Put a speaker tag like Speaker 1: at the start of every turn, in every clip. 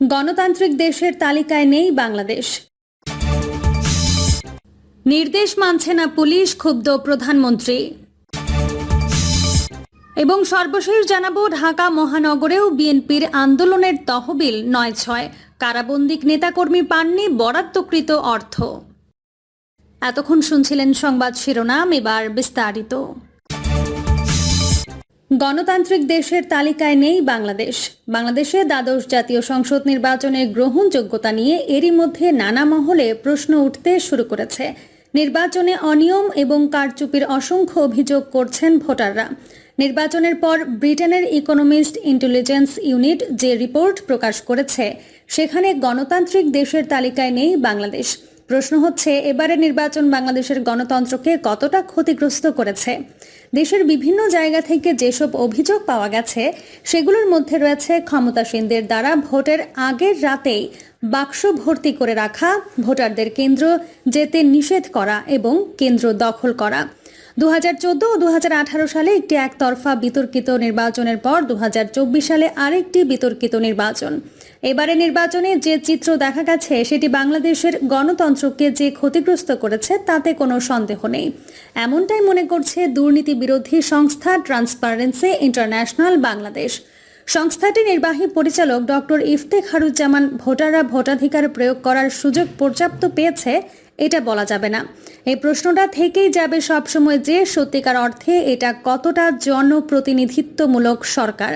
Speaker 1: গণতান্ত্রিক দেশের তালিকায় নেই বাংলাদেশ। নির্দেশ মানছে না পুলিশ, ক্ষুব্ধ প্রধানমন্ত্রী। এবং সর্বশেষ জানাব, ঢাকা মহানগরেও বিএনপির আন্দোলনের তহবিল নয় ছয়। কারাবন্দিক নেতাকর্মী পাননি বরাদ্দকৃত অর্থ। এতক্ষণ শুনছিলেন সংবাদ শিরোনাম, এবার বিস্তারিত। গণতান্ত্রিক দেশের তালিকায় নেই বাংলাদেশ। বাংলাদেশে দ্বাদশ জাতীয় সংসদ নির্বাচনের গ্রহণযোগ্যতা নিয়ে এরই মধ্যে নানা মহলে প্রশ্ন উঠতে শুরু করেছে। নির্বাচনে অনিয়ম এবং কারচুপির অসংখ্য অভিযোগ করছেন ভোটাররা। নির্বাচনের পর ব্রিটেনের ইকোনমিস্ট ইন্টেলিজেন্স ইউনিট যে রিপোর্ট প্রকাশ করেছে, সেখানে গণতান্ত্রিক দেশের তালিকায় নেই বাংলাদেশ। প্রশ্ন হচ্ছে এবারে নির্বাচন বাংলাদেশের গণতন্ত্রকে কতটা ক্ষতিগ্রস্ত করেছে? দেশের বিভিন্ন জায়গা থেকে যেসব অভিযোগ পাওয়া গেছে, সেগুলোর মধ্যে রয়েছে ক্ষমতাসীনদের দ্বারা ভোটের আগের রাতেই বাক্স ভর্তি করে রাখা, ভোটারদের কেন্দ্র যেতে নিষেধ করা এবং কেন্দ্র দখল করা। দু হাজার চোদ্দ ও সালে একটি একতরফা বিতর্কিত নির্বাচনের পর দুহাজার চব্বিশ সালে আরেকটি বিতর্কিত নির্বাচন। এবারে নির্বাচনে যে চিত্র দেখা গেছে, সেটি বাংলাদেশের গণতন্ত্রকে যে ক্ষতিগ্রস্ত করেছে, তাতে কোনো সন্দেহ নেই। এমনটাই মনে করছে দুর্নীতি বিরোধী সংস্থা ট্রান্সপারেন্সি ইন্টারন্যাশনাল বাংলাদেশ। সংস্থাটির নির্বাহী পরিচালক ডক্টর ইফতেখারুজ্জামান ভোটাররা ভোটাধিকার প্রয়োগ করার সুযোগ পর্যাপ্ত পেয়েছে এটা বলা যাবে না। এই প্রশ্নটা থেকেই যাবে সবসময় যে সত্যিকার অর্থে এটা কতটা জনপ্রতিনিধিত্বমূলক সরকার।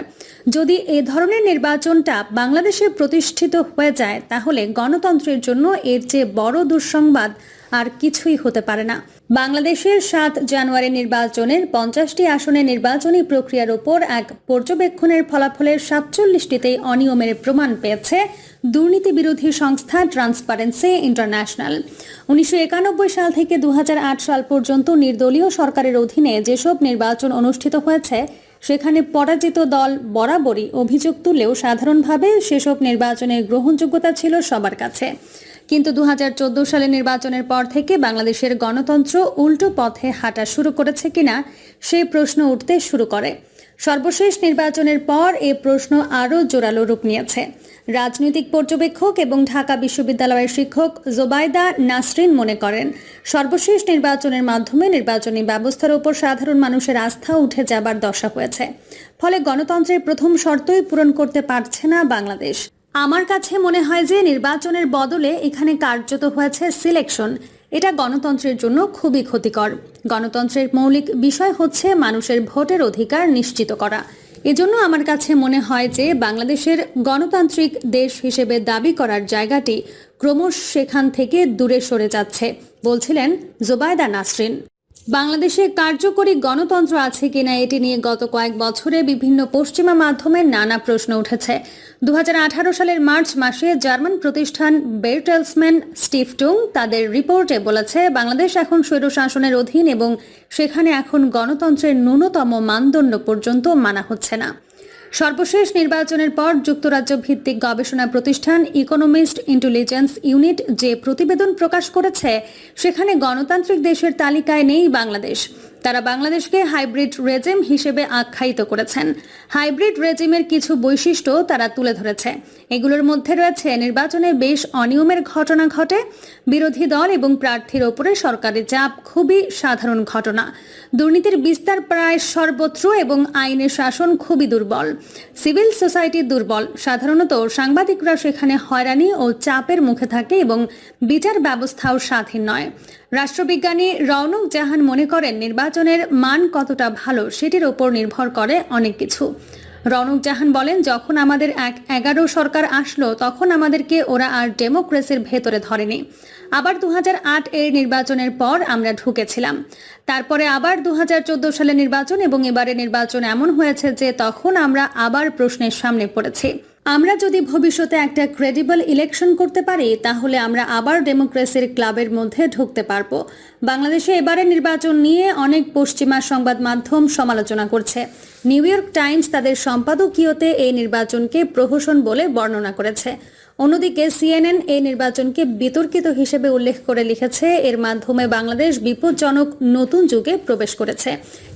Speaker 1: যদি এ ধরনের নির্বাচনটা বাংলাদেশে প্রতিষ্ঠিত হয়ে যায়, তাহলে গণতন্ত্রের জন্য এর চেয়ে বড় দুঃসংবাদ আর কিছুই হতে পারে না। বাংলাদেশের সাত জানুয়ারি নির্বাচনের পঞ্চাশটি আসনের নির্বাচনী প্রক্রিয়ার ওপর এক পর্যবেক্ষণের ফলাফলের সাতচল্লিশটিতেই অনিয়মের প্রমাণ পেয়েছে দুর্নীতি বিরোধী সংস্থা ট্রান্সপারেন্সি ইন্টারন্যাশনাল। উনিশশো একানব্বই সাল থেকে দু হাজার আট সাল পর্যন্ত নির্দলীয় সরকারের অধীনে যেসব নির্বাচন অনুষ্ঠিত হয়েছে, সেখানে পরাজিত দল বরাবরই অভিযোগ তুললেও সাধারণভাবে সেসব নির্বাচনের গ্রহণযোগ্যতা ছিল সবার কাছে। কিন্তু দু হাজার চোদ্দ সালে নির্বাচনের পর থেকে বাংলাদেশের গণতন্ত্র উল্টো পথে হাঁটা শুরু করেছে কিনা সেই প্রশ্ন উঠতে শুরু করে। সর্বশেষ নির্বাচনের পর এ প্রশ্ন আরও জোরালো রূপ নিয়েছে। রাজনৈতিক পর্যবেক্ষক এবং ঢাকা বিশ্ববিদ্যালয়ের শিক্ষক জোবাইদা নাসরিন মনে করেন, সর্বশেষ নির্বাচনের মাধ্যমে নির্বাচনী ব্যবস্থার উপর সাধারণ মানুষের আস্থা উঠে যাবার দশা হয়েছে। ফলে গণতন্ত্রের প্রথম শর্তই পূরণ করতে পারছে না বাংলাদেশ। আমার কাছে মনে হয় যে নির্বাচনের বদলে এখানে কার্যত হয়েছে সিলেকশন এটা গণতন্ত্রের জন্য খুবই ক্ষতিকর। গণতন্ত্রের মৌলিক বিষয় হচ্ছে মানুষের ভোটের অধিকার নিশ্চিত করা। এজন্য আমার কাছে মনে হয় যে বাংলাদেশের গণতান্ত্রিক দেশ হিসেবে দাবি করার জায়গাটি ক্রমশ সেখান থেকে দূরে সরে যাচ্ছে, বলছিলেন জোবায়দা নাসরিন। বাংলাদেশে কার্যকরী গণতন্ত্র আছে কিনা এটি নিয়ে গত কয়েক বছরে বিভিন্ন পশ্চিমা মাধ্যমে নানা প্রশ্ন উঠেছে। দু হাজার আঠারো সালের মার্চ মাসে জার্মান প্রতিষ্ঠান বেরটেলসম্যান স্টিফটুং তাদের রিপোর্টে বলেছে, বাংলাদেশ এখন স্বৈরশাসনের অধীন এবং সেখানে এখন গণতন্ত্রের ন্যূনতম মানদণ্ড পর্যন্ত মানা হচ্ছে না। সর্বশেষ নির্বাচনের পর যুক্তরাজ্য ভিত্তিক গবেষণা প্রতিষ্ঠান ইকোনমিস্ট ইন্টেলিজেন্স ইউনিট যে প্রতিবেদন প্রকাশ করেছে, সেখানে গণতান্ত্রিক দেশের তালিকায় নেই বাংলাদেশ। তারা বাংলাদেশকে হাইব্রিড রেজিম হিসেবে আখ্যায়িত করেছেন। হাইব্রিড রেজিমের কিছু বৈশিষ্ট্য তারা তুলে ধরেছে। এগুলোর মধ্যে রয়েছে, নির্বাচনে বেশ অনিয়মের ঘটনা ঘটে, বিরোধী দল এবং প্রার্থীর ওপরে সরকারি চাপ খুবই সাধারণ ঘটনা। দুর্নীতির বিস্তার প্রায় সর্বত্র এবং আইনের শাসন খুবই দুর্বল। সিভিল সোসাইটি দুর্বল। সাধারণত সাংবাদিকরা সেখানে হয়রানি ও চাপের মুখে থাকে এবং বিচার ব্যবস্থাও স্বাধীন নয়। রাষ্ট্রবিজ্ঞানী রৌনক জাহান মনে করেন নির্বাচনের মান কতটা ভালো সেটির ওপর নির্ভর করে অনেক কিছু। রৌনক জাহান বলেন, যখন আমাদের এক এগারো সরকার আসলো, তখন আমাদেরকে ওরা আর ডেমোক্রেসির ভেতরে ধরেনি। আবার দু হাজার আট এর নির্বাচনের পর আমরা ঢুকেছিলাম। তারপরে আবার দুহাজার চোদ্দ সালে নির্বাচন এবং এবারে নির্বাচন এমন হয়েছে যে তখন আমরা আবার প্রশ্নের সামনে পড়েছি। আমরা যদি ভবিষ্যতে একটা ক্রেডিবল ইলেকশন করতে পারি, তাহলে আমরা আবার ডেমোক্রেসির ক্লাবের মধ্যে ঢুকতে পারব। বাংলাদেশে এবারে নির্বাচন নিয়ে অনেক পশ্চিমা সংবাদ মাধ্যম সমালোচনা করছে। নিউ ইয়র্ক টাইমস তাদের সম্পাদকীয়তে এই নির্বাচনকে প্রহসন বলে বর্ণনা করেছে। অন্যদিকে সিএনএন এই নির্বাচনকে বিতর্কিত হিসেবে উল্লেখ করে লিখেছে। এর মাধ্যমে বাংলাদেশ বিপজ্জনক নতুন যুগে প্রবেশ করেছে।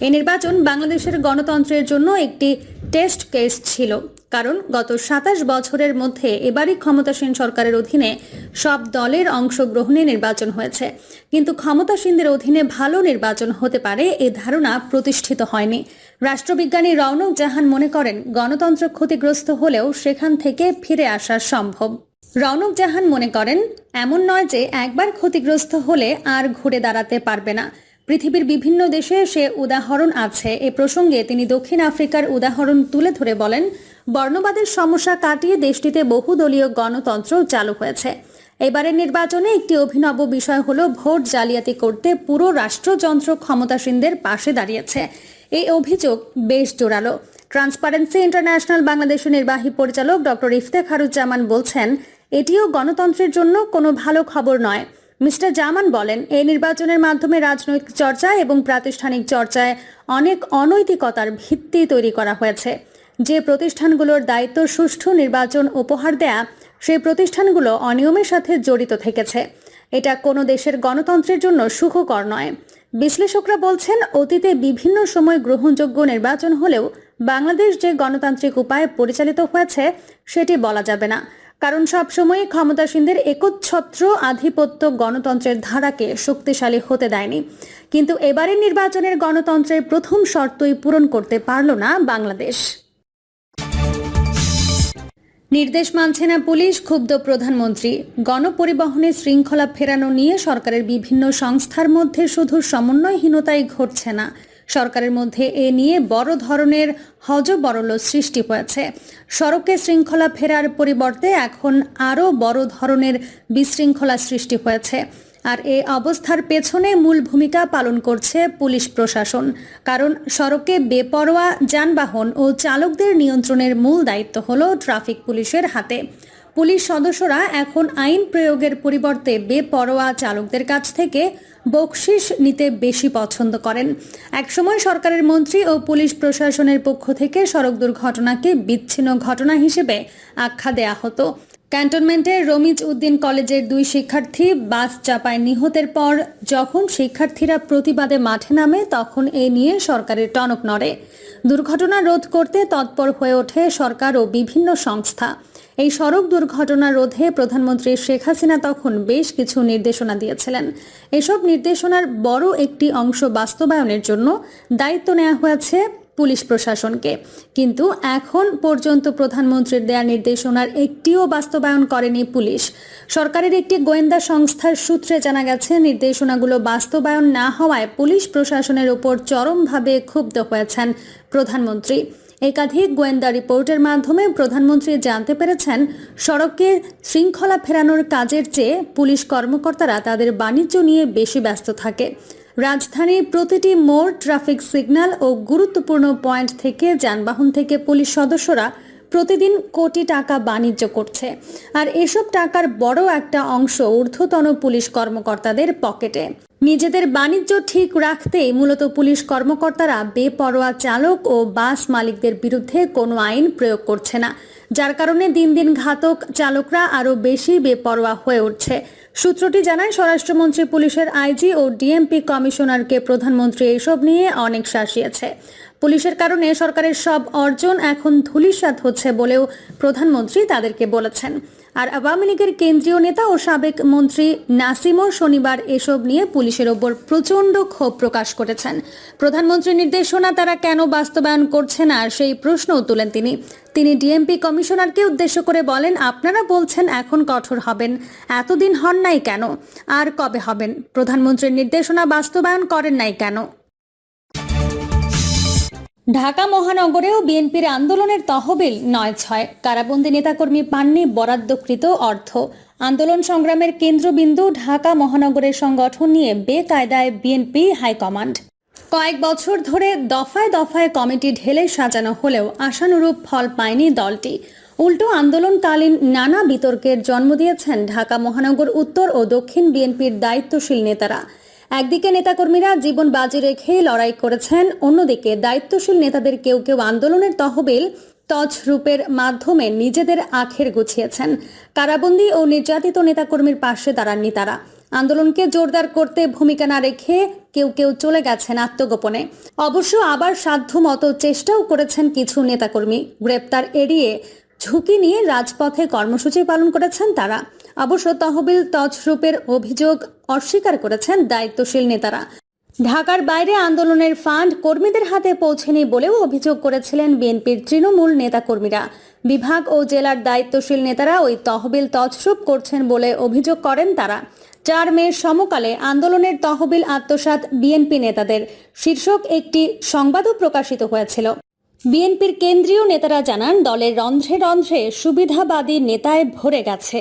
Speaker 1: এই নির্বাচন বাংলাদেশের গণতন্ত্রের জন্য একটি টেস্ট কেস ছিল। কারণ গত সাতাশ বছরের মধ্যে এবারই ক্ষমতাসীন সরকারের অধীনে সব দলের অংশগ্রহণে নির্বাচন হয়েছে। কিন্তু ক্ষমতাসীনদের অধীনে ভালো নির্বাচন হতে পারে এ ধারণা প্রতিষ্ঠিত হয়নি। রাষ্ট্রবিজ্ঞানী রৌনক জাহান মনে করেন, গণতন্ত্র ক্ষতিগ্রস্ত হলেও সেখান থেকে ফিরে আসা সম্ভব। রৌনক জাহান মনে করেন, এমন নয় যে একবার ক্ষতিগ্রস্ত হলে আর ঘুরে দাঁড়াতে পারবে না। পৃথিবীর বিভিন্ন দেশে সে উদাহরণ আছে। এ প্রসঙ্গে তিনি দক্ষিণ আফ্রিকার উদাহরণ তুলে ধরে বলেন বর্ণবাদের সমস্যা কাটিয়ে দেশটিতে বহুদলীয় গণতন্ত্র চালু হয়েছে। এবারের নির্বাচনে একটি অভিনব বিষয় হলো ভোট জালিয়াতি করতে পুরো রাষ্ট্রযন্ত্র ক্ষমতাসীনদের পাশে দাঁড়িয়েছে। এই অভিযোগ বেশ জোরালো। ট্রান্সপারেন্সি ইন্টারন্যাশনাল বাংলাদেশের নির্বাহী পরিচালক ডক্টর ইফতেখারুজ্জামান বলছেন, এটিও গণতন্ত্রের জন্য কোনো ভালো খবর নয়। মিস্টার জামান বলেন, এই নির্বাচনের মাধ্যমে রাজনৈতিক চর্চা এবং প্রাতিষ্ঠানিক চর্চায় অনেক অনৈতিকতার ভিত্তি তৈরি করা হয়েছে। যে প্রতিষ্ঠানগুলোর দায়িত্ব সুষ্ঠু নির্বাচন উপহার দেয়া, সেই প্রতিষ্ঠানগুলো অনিয়মের সাথে জড়িত থেকেছে। এটা কোনো দেশের গণতন্ত্রের জন্য সুখকর নয়। বিশ্লেষকরা বলছেন, অতীতে বিভিন্ন সময় গ্রহণযোগ্য নির্বাচন হলেও বাংলাদেশ যে গণতান্ত্রিক উপায়ে পরিচালিত হয়েছে, সেটি বলা যাবে না। কারণ সবসময় ক্ষমতাসীনদের একচ্ছত্র আধিপত্য গণতন্ত্রের ধারাকে শক্তিশালী হতে দেয়নি। কিন্তু এবারের নির্বাচনের গণতন্ত্রের প্রথম শর্তই পূরণ করতে পারল না বাংলাদেশ। নির্দেশ মানছে না পুলিশ, ক্ষুব্ধ প্রধানমন্ত্রী। গণপরিবহনে শৃঙ্খলা ফেরানো নিয়ে সরকারের বিভিন্ন সংস্থার মধ্যে শুধু সমন্বয়হীনতাই ঘটছে না। সরকারের মধ্যে এ নিয়ে বড় ধরনের হজবরল সৃষ্টি হয়েছে। সড়কে শৃঙ্খলা ফেরার পরিবর্তে এখন আরও বড় ধরনের বিশৃঙ্খলা সৃষ্টি হয়েছে। আর এ অবস্থার পেছনে মূল ভূমিকা পালন করছে পুলিশ প্রশাসন। কারণ সড়কে বেপরোয়া যানবাহন ও চালকদের নিয়ন্ত্রণের মূল দায়িত্ব হল ট্রাফিক পুলিশের হাতে। পুলিশ সদস্যরা এখন আইন প্রয়োগের পরিবর্তে বেপরোয়া চালকদের কাছ থেকে বকশিস নিতে বেশি পছন্দ করেন। একসময় সরকারের মন্ত্রী ও পুলিশ প্রশাসনের পক্ষ থেকে সড়ক দুর্ঘটনাকে বিচ্ছিন্ন ঘটনা হিসেবে আখ্যা দেয়া হতো। ক্যান্টনমেন্টের রমিজ উদ্দিন কলেজের দুই শিক্ষার্থী বাস চাপায় নিহতের পর যখন শিক্ষার্থীরা প্রতিবাদে মাঠে নামে, তখন এ নিয়ে সরকারের টনক নড়ে। দুর্ঘটনা রোধ করতে তৎপর হয়ে ওঠে সরকার ও বিভিন্ন সংস্থা। এই সড়ক দুর্ঘটনা রোধে প্রধানমন্ত্রী শেখ হাসিনা তখন বেশ কিছু নির্দেশনা দিয়েছিলেন। এসব নির্দেশনার বড় একটি অংশ বাস্তবায়নের জন্য দায়িত্ব নেওয়া হয়েছে পুলিশ প্রশাসনকে। কিন্তু এখন পর্যন্ত প্রধানমন্ত্রীর দেয়া নির্দেশনার একটিও বাস্তবায়ন করেনি পুলিশ। সরকারের একটি গোয়েন্দা সংস্থার সূত্রে জানা গেছে, নির্দেশনাগুলো বাস্তবায়ন না হওয়ায় পুলিশ প্রশাসনের উপর চরমভাবে ক্ষুব্ধ হয়েছেন প্রধানমন্ত্রী। একাধিক গোয়েন্দা রিপোর্টের মাধ্যমে প্রধানমন্ত্রী জানতে পেরেছেন সড়কে শৃঙ্খলা ফেরানোর কাজের চেয়ে পুলিশ কর্মকর্তারা তাদের বাণিজ্য নিয়ে বেশি ব্যস্ত থাকে। রাজধানীর প্রতিটি মোড় ট্রাফিক সিগন্যাল ও গুরুত্বপূর্ণ পয়েন্ট থেকে যানবাহন থেকে পুলিশ সদস্যরা প্রতিদিন কোটি টাকা বাণিজ্য করছে। আর এসব টাকার বড় একটা অংশ ঊর্ধ্বতন পুলিশ কর্মকর্তাদের পকেটে। নিজেদের বাণিজ্য ঠিক রাখতেই মূলত পুলিশ কর্মকর্তারা বেপরোয়া চালক ও বাস মালিকদের বিরুদ্ধে কোনো আইন প্রয়োগ করছে না। যার কারণে দিন দিন ঘাতক চালকরা আরও বেশি বেপরোয়া হয়ে উঠছে। সূত্রটি জানায়, স্বরাষ্ট্রমন্ত্রী, পুলিশের আইজি ও ডিএমপি কমিশনারকে প্রধানমন্ত্রী এসব নিয়ে অনেক শাসিয়েছে পুলিশের কারণে সরকারের সব অর্জন এখন ধুলিসাত হচ্ছে বলেও প্রধানমন্ত্রী তাদেরকে বলেছেন। আর আওয়ামী লীগের কেন্দ্রীয় নেতা ও সাবেক মন্ত্রী নাসিমও শনিবার এসব নিয়ে পুলিশের ওপর প্রচণ্ড ক্ষোভ প্রকাশ করেছেন। প্রধানমন্ত্রীর নির্দেশনা তারা কেন বাস্তবায়ন করছে না সেই প্রশ্নও তুলেন তিনি। তিনি ডিএমপি কমিশনারকে উদ্দেশ্য করে বলেন, আপনারা বলছেন এখন কঠোর হবেন, এতদিন হন নাই কেন? আর কবে হবেন? প্রধানমন্ত্রীর নির্দেশনা বাস্তবায়ন করেন নাই কেন? ঢাকা মহানগরেও বিএনপির আন্দোলনের তহবিল নয় ছয়। কারাবন্দী নেতাকর্মী পাননি বরাদ্দকৃত অর্থ। আন্দোলন সংগ্রামের কেন্দ্রবিন্দু ঢাকা মহানগরের সংগঠন নিয়ে বেকায়দায় বিএনপি হাইকমান্ড। কয়েক বছর ধরে দফায় দফায় কমিটি ঢেলে সাজানো হলেও আশানুরূপ ফল পায়নি দলটি। উল্টো আন্দোলনকালীন নানা বিতর্কের জন্ম দিয়েছেন ঢাকা মহানগর উত্তর ও দক্ষিণ বিএনপির দায়িত্বশীল নেতারা। একদিকে নেতাকর্মীরা জীবন বাজি রেখে লড়াই করেছেন, অন্যদিকে দায়িত্বশীল নেতাদের কেউ কেউ আন্দোলনের তহবিল তছরূপের মাধ্যমে নিজেদের আখের গুছিয়েছেন। কারাবন্দি ও নির্যাতিত নেতাকর্মীর পাশে দাঁড়াননি তারা। আন্দোলনকে জোরদার করতে ভূমিকা না রেখে কেউ কেউ চলে গেছেন আত্মগোপনে। অবশ্য আবার সাধ্য মতো চেষ্টাও করেছেন কিছু নেতাকর্মী। গ্রেপ্তার এড়িয়ে ঝুঁকি নিয়ে রাজপথে কর্মসূচি পালন করেছেন তারা। অবশ্য তহবিল তছরূপের অভিযোগ অস্বীকার করেছেন দায়িত্বশীল নেতারা। ঢাকার বাইরে আন্দোলনের ফান্ড কর্মীদের হাতে পৌঁছেনি বলেও অভিযোগ করেছিলেন বিএনপির তৃণমূল নেতাকর্মীরা। বিভাগ ও জেলার দায়িত্বশীল নেতারা ওই তহবিল তছরূপ করছেন বলে অভিযোগ করেন তারা। চার মের সমকালে আন্দোলনের তহবিল আত্মসাৎ বিএনপি নেতাদের। শীর্ষক একটি সংবাদও প্রকাশিত হয়েছিল। বিএনপির কেন্দ্রীয় নেতারা জানান, দলের রন্ধ্রে রন্ধ্রে সুবিধাবাদী নেতায় ভরে গেছে।